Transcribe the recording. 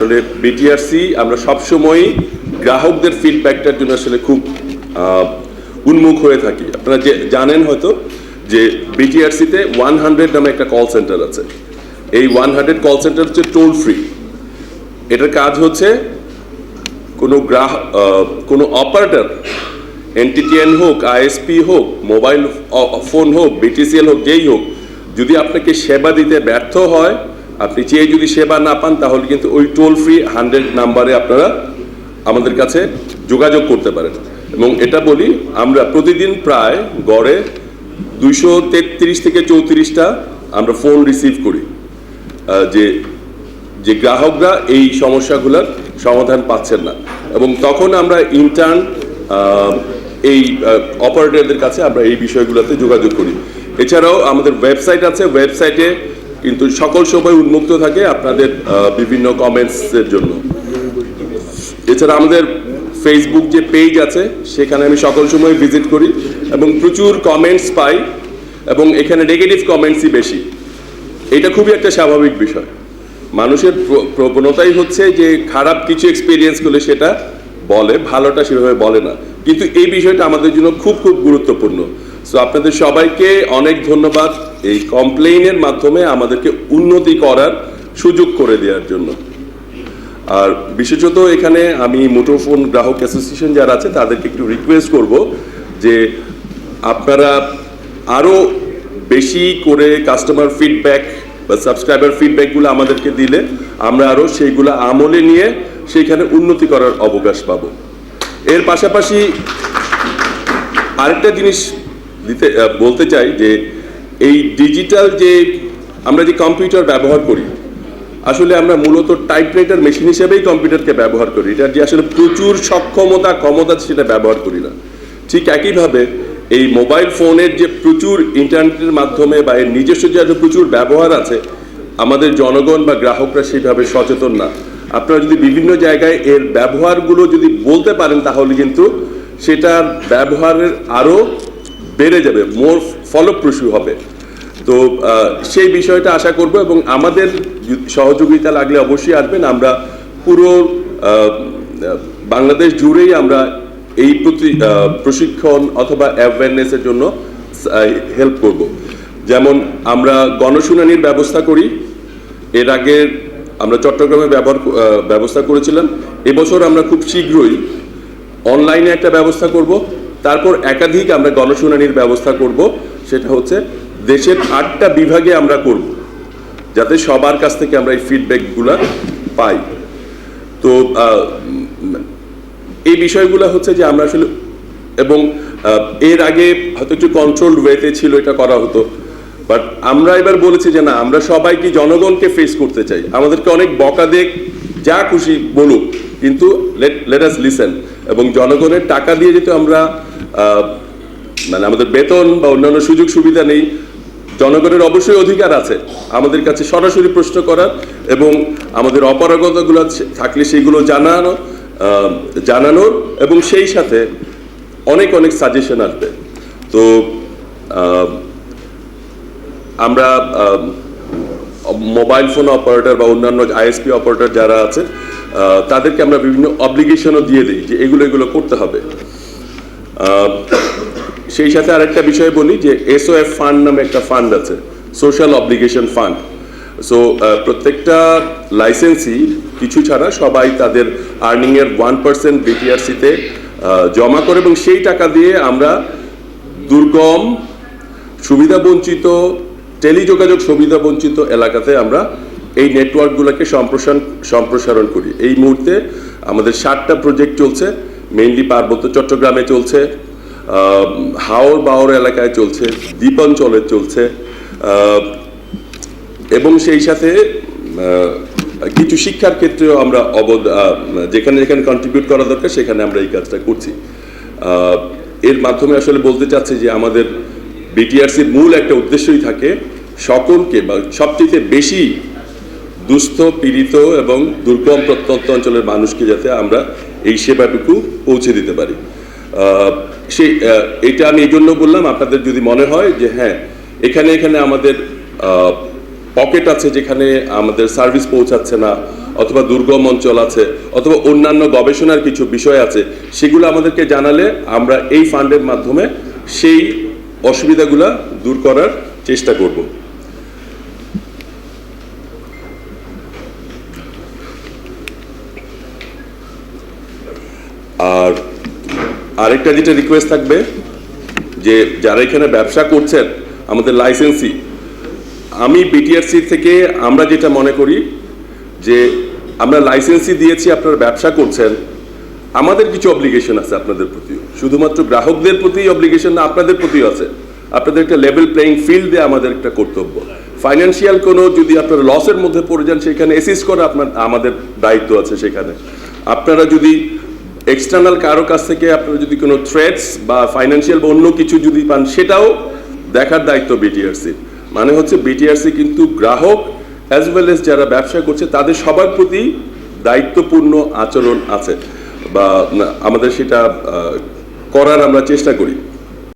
আসলে বিটিআরসি আমরা সবসময়ই গ্রাহকদের ফিডব্যাকটার জন্য আসলে খুব উন্মুখ হয়ে থাকি। আপনারা যে, জানেন হয়তো যে বিটিআরসিতে ওয়ান হান্ড্রেড নামে একটা কল সেন্টার আছে। এই ওয়ান হান্ড্রেড কল সেন্টার হচ্ছে টোল ফ্রি এটার কাজ হচ্ছে কোনো গ্রাহ কোনো অপারেটর এনটিটিএন হোক আইএসপি হোক মোবাইল ফোন হোক বিটিসিএল হোক, যেই হোক, যদি আপনাকে সেবা দিতে ব্যর্থ হয় আপনি চেয়ে যদি সেবা না পান, তাহলে কিন্তু ওই টোল ফ্রি হান্ড্রেড নাম্বারে আপনারা আমাদের কাছে যোগাযোগ করতে পারেন। এবং এটা বলি, আমরা প্রতিদিন প্রায় গড়ে দুইশো তেত্রিশ থেকে চৌত্রিশটা আমরা ফোন রিসিভ করি। যে যে গ্রাহকরা এই সমস্যাগুলোর সমাধান পাচ্ছেন না। এবং তখন আমরা ইন্টার্ন এই অপারেটরদের কাছে আমরা এই বিষয়গুলোতে যোগাযোগ করি। এছাড়াও আমাদের ওয়েবসাইট আছে ওয়েবসাইটে কিন্তু সকল সময় উন্মুক্ত থাকে আপনাদের বিভিন্ন কমেন্টসের জন্য। এছাড়া আমাদের ফেসবুক যে পেজ আছে, সেখানে আমি সকল সময় ভিজিট করি এবং প্রচুর কমেন্টস পাই এবং এখানে নেগেটিভ কমেন্টসই বেশি। এটা খুবই একটা স্বাভাবিক বিষয়। মানুষের প্র- প্রবণতাই হচ্ছে যে খারাপ কিছু এক্সপিরিয়েন্স করলে সেটা বলে, ভালোটা সেভাবে বলে না। কিন্তু এই বিষয়টা আমাদের জন্য খুব খুব গুরুত্বপূর্ণ। সো আপনাদের সবাইকে অনেক ধন্যবাদ। এই কমপ্লেইনের মাধ্যমে আমাদেরকে উন্নতি করার সুযোগ করে দেওয়ার জন্য। আর বিশেষত এখানে আমি মুঠোফোন গ্রাহক অ্যাসোসিয়েশন যারা আছে, তাদেরকে একটু রিকোয়েস্ট করব যে আপনারা আরও বেশি করে কাস্টমার ফিডব্যাক বা সাবস্ক্রাইবার ফিডব্যাকগুলো আমাদেরকে দিলে আমরা আরও সেইগুলো আমলে নিয়ে সেইখানে উন্নতি করার অবকাশ পাব। এর পাশাপাশি আরেকটা জিনিস দিতে বলতে চাই যে এই ডিজিটাল যে আমরা যে কম্পিউটার ব্যবহার করি, আসলে আমরা মূলত টাইপরাইটার মেশিন হিসেবেই কম্পিউটারকে ব্যবহার করি। এটা যে আসলে প্রচুর সক্ষমতা, ক্ষমতা সেটা ব্যবহার করি না। ঠিক একইভাবে এই মোবাইল ফোনের যে প্রচুর ইন্টারনেটের মাধ্যমে বা এর নিজস্ব যে একটা প্রচুর ব্যবহার আছে, আমাদের জনগণ বা গ্রাহকরা সেইভাবে সচেতন না। আপনারা যদি বিভিন্ন জায়গায় এর ব্যবহারগুলো যদি বলতে পারেন, তাহলে কিন্তু সেটার ব্যবহারের আরও বেড়ে যাবে মোর ফলপ্রসূ হবে। তো সেই বিষয়টা আশা করব এবং আমাদের সহযোগিতা লাগলে অবশ্যই আসবেন। আমরা পুরো বাংলাদেশ জুড়েই আমরা এই প্রতি প্রশিক্ষণ অথবা অ্যাওয়ারনেসের জন্য হেল্প করব। যেমন আমরা গণশুনানির ব্যবস্থা করি। এর আগে আমরা চট্টগ্রামে ব্যবহার ব্যবস্থা করেছিলাম। এবছর আমরা খুব শীঘ্রই অনলাইনে একটা ব্যবস্থা করব। তারপর একাধিক আমরা গণশুনানির ব্যবস্থা করব। সেটা হচ্ছে দেশের আটটা বিভাগে আমরা করব, যাতে সবার কাছ থেকে আমরা এই ফিডব্যাকগুলো পাই। তো এই বিষয়গুলো হচ্ছে যে আমরা আসলে, এবং এর আগে হয়তো একটু কন্ট্রোল ওয়েতে ছিল এটা করা হতো বাট আমরা এবার বলেছি যে না, আমরা সবাইকে জনগণকে ফেস করতে চাই? আমাদেরকে অনেক বকা দেখ যা খুশি বলুক, কিন্তু লেট আস লিসেন এবং জনগণের টাকা দিয়ে যেহেতু আমরা মানে আমাদের বেতন বা অন্যান্য সুযোগ সুবিধা নেই জনগণের অবশ্যই অধিকার আছে। আমাদের কাছে সরাসরি প্রশ্ন করার এবং আমাদের অপারগতাগুলো থাকলে সেগুলো জানানো জানানোর এবং সেই সাথে অনেক অনেক সাজেশন আসবে। তো আমরা মোবাইল ফোন অপারেটর বা অন্যান্য আইএসপি অপারেটর যারা আছে তাদেরকে আমরা বিভিন্ন অব্লিগেশনও দিয়ে দিই যে এগুলো এগুলো করতে হবে। সেই সাথে আরেকটা বিষয় বলি যে এসওএফ ফান্ড নামে একটা ফান্ড আছে সোশ্যাল অব্লিগেশন ফান্ড সো প্রত্যেকটা লাইসেন্সই কিছু ছাড়া সবাই তাদের আর্নিংয়ের ওয়ান পার্সেন্ট বিটিআরসিতে জমা করে এবং সেই টাকা দিয়ে আমরা দুর্গম সুবিধা বঞ্চিত টেলিযোগাযোগ সুবিধা বঞ্চিত এলাকাতে আমরা এই নেটওয়ার্কগুলোকে সম্প্রসারণ সম্প্রসারণ করি। এই মুহূর্তে আমাদের ষাটটা প্রজেক্ট চলছে মেইনলি পার্বত্য চট্টগ্রামে চলছে হাওর বাওর এলাকায় চলছে, দ্বীপাঞ্চলে চলছে এবং সেই সাথে কিছু শিক্ষার ক্ষেত্রেও আমরা অবদ যেখানে যেখানে কন্ট্রিবিউট করা দরকার, সেখানে আমরা এই কাজটা করছি। এর মাধ্যমে আসলে বলতে চাচ্ছি যে আমাদের বিটিআরসির মূল একটা উদ্দেশ্যই থাকে সকলকে বা সবচেয়ে বেশি দুস্থ, পীড়িত এবং দুর্গম, প্রত্যন্ত অঞ্চলের মানুষকে যাতে আমরা এই সেবাটুকু পৌঁছে দিতে পারি। সেই এটা আমি এই জন্য বললাম, আপনাদের যদি মনে হয় যে হ্যাঁ এখানে এখানে আমাদের পকেট আছে যেখানে আমাদের সার্ভিস পৌঁছাচ্ছে না, অথবা দুর্গম অঞ্চল আছে, অথবা অন্যান্য গবেষণার কিছু বিষয় আছে, সেগুলো আমাদেরকে জানালে আমরা এই ফান্ডের মাধ্যমে সেই অসুবিধাগুলো দূর করার চেষ্টা করব আর আরেকটা যেটা রিকোয়েস্ট থাকবে, যে যারা এখানে ব্যবসা করছেন, আমাদের লাইসেন্সি আমি বিটিআরসি থেকে আমরা যেটা মনে করি, যে আমরা লাইসেন্সি দিয়েছি, আপনারা ব্যবসা করছেন, আমাদের কিছু অব্লিগেশন আছে আপনাদের প্রতিও শুধুমাত্র গ্রাহকদের প্রতি অব্লিগেশন না, আপনাদের প্রতিও আছে। আপনাদের একটা লেভেল প্লেইং ফিল্ড দিয়ে আমাদের একটা কর্তব্য। ফাইন্যান্সিয়াল কোনো যদি আপনারা লসের মধ্যে পড়ে যান, সেখানে অ্যাসিস্ট করা আপনার, আমাদের দায়িত্ব আছে সেখানে। আপনারা যদি এক্সটার্নাল কারও কাছ থেকে আপনারা যদি কোনো থ্রেটস বা ফাইন্যান্সিয়াল বা অন্য কিছু যদি পান, সেটাও দেখার দায়িত্ব বিটিআরসির মানে হচ্ছে বিটিআরসি কিন্তু গ্রাহক অ্যাজ ওয়েল এস যারা ব্যবসা করছে, তাদের সবার প্রতি দায়িত্বপূর্ণ আচরণ আছে। বা আমাদের সেটা করার আমরা চেষ্টা করি।